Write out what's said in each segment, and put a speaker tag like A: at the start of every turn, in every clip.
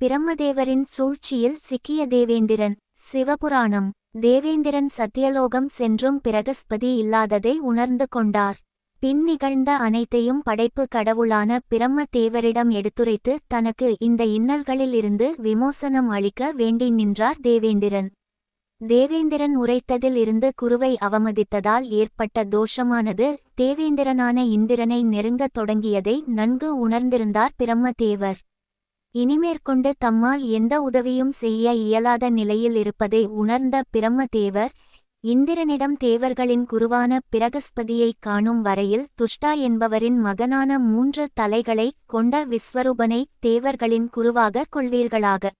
A: பிரம்மதேவரின் சூழ்ச்சியில் சிக்கிய தேவேந்திரன் சிவபுராணம். தேவேந்திரன் சத்தியலோகம் சென்றும் பிரகஸ்பதி இல்லாததை உணர்ந்து கொண்டார். பின் நிகழ்ந்த அனைத்தையும் படைப்பு கடவுளான பிரம்மதேவரிடம் எடுத்துரைத்து தனக்கு இந்த இன்னல்களிலிருந்து விமோசனம் அளிக்க வேண்டி நின்றார் தேவேந்திரன். தேவேந்திரன் உரைத்ததில் இருந்து குருவை அவமதித்ததால் ஏற்பட்ட தோஷமானது தேவேந்திரனான இந்திரனை நெருங்கத் தொடங்கியதை நன்கு உணர்ந்திருந்தார் பிரம்மதேவர். இனிமேற்கொண்டு தம்மால் எந்த உதவியும் செய்ய இயலாத நிலையில் இருப்பதை உணர்ந்த பிரம்மதேவர் இந்திரனிடம் தேவர்களின் குருவான பிரகஸ்பதியைக் காணும் வரையில் துஷ்டா என்பவரின் மகனான மூன்று தலைகளைக் கொண்ட விஸ்வரூபனை தேவர்களின் குருவாக கொள்வீர்களாக.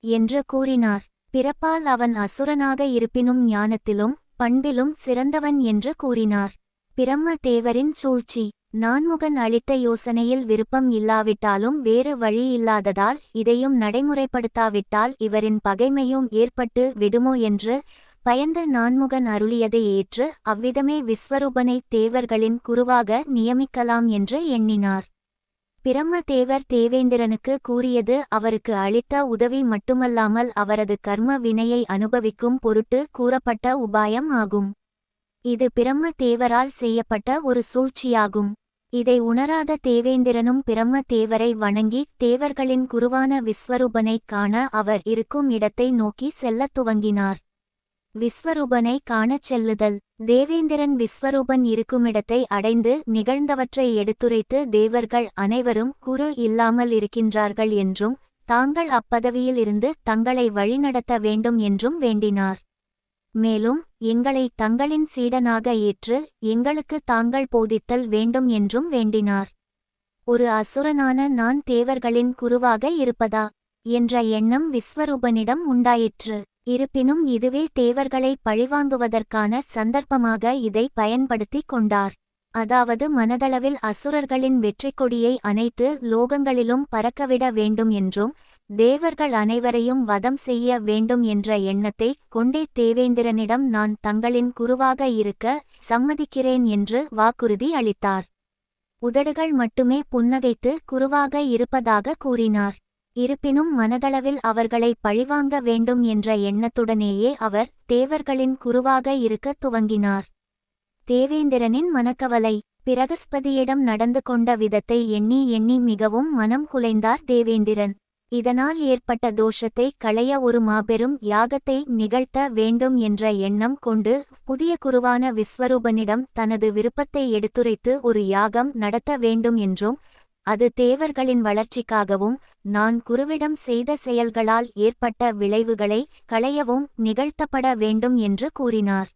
A: என்று கூறினார். பிறப்பால் அவன் அசுரனாக இருப்பினும் ஞானத்திலும் பண்பிலும் சிறந்தவன் என்று கூறினார். பிரம்ம தேவரின் சூழ்ச்சி. நான்முகன் அளித்த யோசனையில் விருப்பம் இல்லாவிட்டாலும் வேறு வழி இல்லாததால் இதையும் நடைமுறைப்படுத்தாவிட்டால் இவரின் பகைமையும் ஏற்பட்டு விடுமோ என்று பயந்த நான்முகன் அருளியதை ஏற்று அவ்விதமே விஸ்வரூபனை தேவர்களின் குருவாக நியமிக்கலாம் என்று எண்ணினார். பிரம்மதேவர் தேவேந்திரனுக்கு கூறியது அவருக்கு அளித்த உதவி மட்டுமல்லாமல் அவரது கர்ம வினையை அனுபவிக்கும் பொருட்டு கூறப்பட்ட உபாயம் ஆகும். இது பிரம்ம தேவரால் செய்யப்பட்ட ஒரு சூழ்ச்சியாகும். இதை உணராத தேவேந்திரனும் பிரம்ம தேவரை வணங்கி தேவர்களின் குருவான விஸ்வரூபனைக் காண அவர் இருக்கும் இடத்தை நோக்கி செல்லத் துவங்கினார். விஸ்வரூபனை காணச் செல்லுதல். தேவேந்திரன் விஸ்வரூபன் இருக்குமிடத்தை அடைந்து நிகழ்ந்தவற்றை எடுத்துரைத்து தேவர்கள் அனைவரும் குரு இல்லாமல் இருக்கின்றார்கள் என்றும் தாங்கள் அப்பதவியில் இருந்து தங்களை வழிநடத்த வேண்டும் என்றும் வேண்டினார். மேலும் எங்களை தங்களின் சீடனாக ஏற்று எங்களுக்கு தாங்கள் போதித்தல் வேண்டும் என்றும் வேண்டினார். ஒரு அசுரனான நான் தேவர்களின் குருவாக இருப்பதா? என்ற எண்ணம் விஸ்வரூபனிடம் உண்டாயிற்று. இருப்பினும் இதுவே தேவர்களை பழிவாங்குவதற்கான சந்தர்ப்பமாக இதை பயன்படுத்திக் கொண்டார். அதாவது மனதளவில் அசுரர்களின் வெற்றிக் கொடியை அனைத்து லோகங்களிலும் பறக்கவிட வேண்டும் என்றும் தேவர்கள் அனைவரையும் வதம் செய்ய வேண்டும் என்ற எண்ணத்தை கொண்டே தேவேந்திரனிடம் நான் தங்களின் குருவாக இருக்க சம்மதிக்கிறேன் என்று வாக்குறுதி அளித்தார். உதடுகள் மட்டுமே புன்னகைத்து குருவாக இருப்பதாக கூறினார். இருப்பினும் மனதளவில் அவர்களை பழிவாங்க வேண்டும் என்ற எண்ணத்துடனேயே அவர் தேவர்களின் குருவாக இருக்கத் துவங்கினார். தேவேந்திரனின் மனக்கவலை பிரகஸ்பதியிடம் நடந்து கொண்ட விதத்தை எண்ணி எண்ணி மிகவும் மனம் குலைந்தார் தேவேந்திரன். இதனால் ஏற்பட்ட தோஷத்தை களைய ஒரு மாபெரும் யாகத்தை நிகழ்த்த வேண்டும் என்ற எண்ணம் கொண்டு புதிய குருவான விஸ்வரூபனிடம் தனது விருப்பத்தை எடுத்துரைத்து ஒரு யாகம் நடத்த வேண்டும் என்றும் அது தேவர்களின் வளர்ச்சிக்காகவும் நான் குருவிடம் செய்த செயல்களால் ஏற்பட்ட விளைவுகளை களையவும் நிகழ்த்தப்பட வேண்டும் என்று கூறினார்.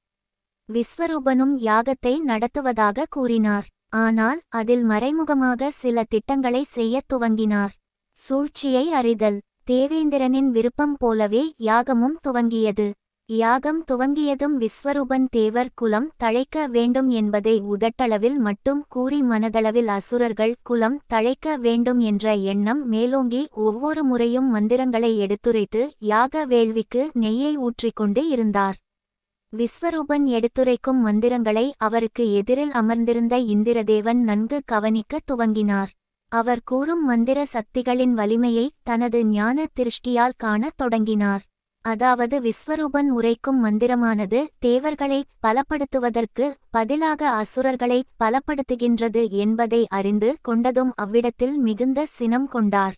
A: விஸ்வரூபனும் யாகத்தை நடத்துவதாக கூறினார். ஆனால் அதில் மறைமுகமாக சில திட்டங்களை செய்யத் துவங்கினார். சூழ்ச்சியை அறிதல். தேவேந்திரனின் விருப்பம் போலவே யாகமும் துவங்கியது. யாகம் துவங்கியதும் விஸ்வரூபன் தேவர் குலம் தழைக்க வேண்டும் என்பதை உதட்டளவில் மட்டும் கூறி மனதளவில் அசுரர்கள் குலம் தழைக்க வேண்டும் என்ற எண்ணம் மேலோங்கி ஒவ்வொரு முறையும் மந்திரங்களை எடுத்துரைத்து யாக வேள்விக்கு நெய்யை ஊற்றிக்கொண்டு இருந்தார். விஸ்வரூபன் எடுத்துரைக்கும் மந்திரங்களை அவருக்கு எதிரில் அமர்ந்திருந்த இந்திரதேவன் நன்கு கவனிக்க துவங்கினார். அவர் கூறும் மந்திர சக்திகளின் வலிமையை தனது ஞான திருஷ்டியால் காணத் தொடங்கினார். அதாவது விஸ்வரூபன் உரைக்கும் மந்திரமானது தேவர்களை பலப்படுத்துவதற்கு பதிலாக அசுரர்களை பலப்படுத்துகின்றது என்பதை அறிந்து கொண்டதும் அவ்விடத்தில் மிகுந்த சினம் கொண்டார்.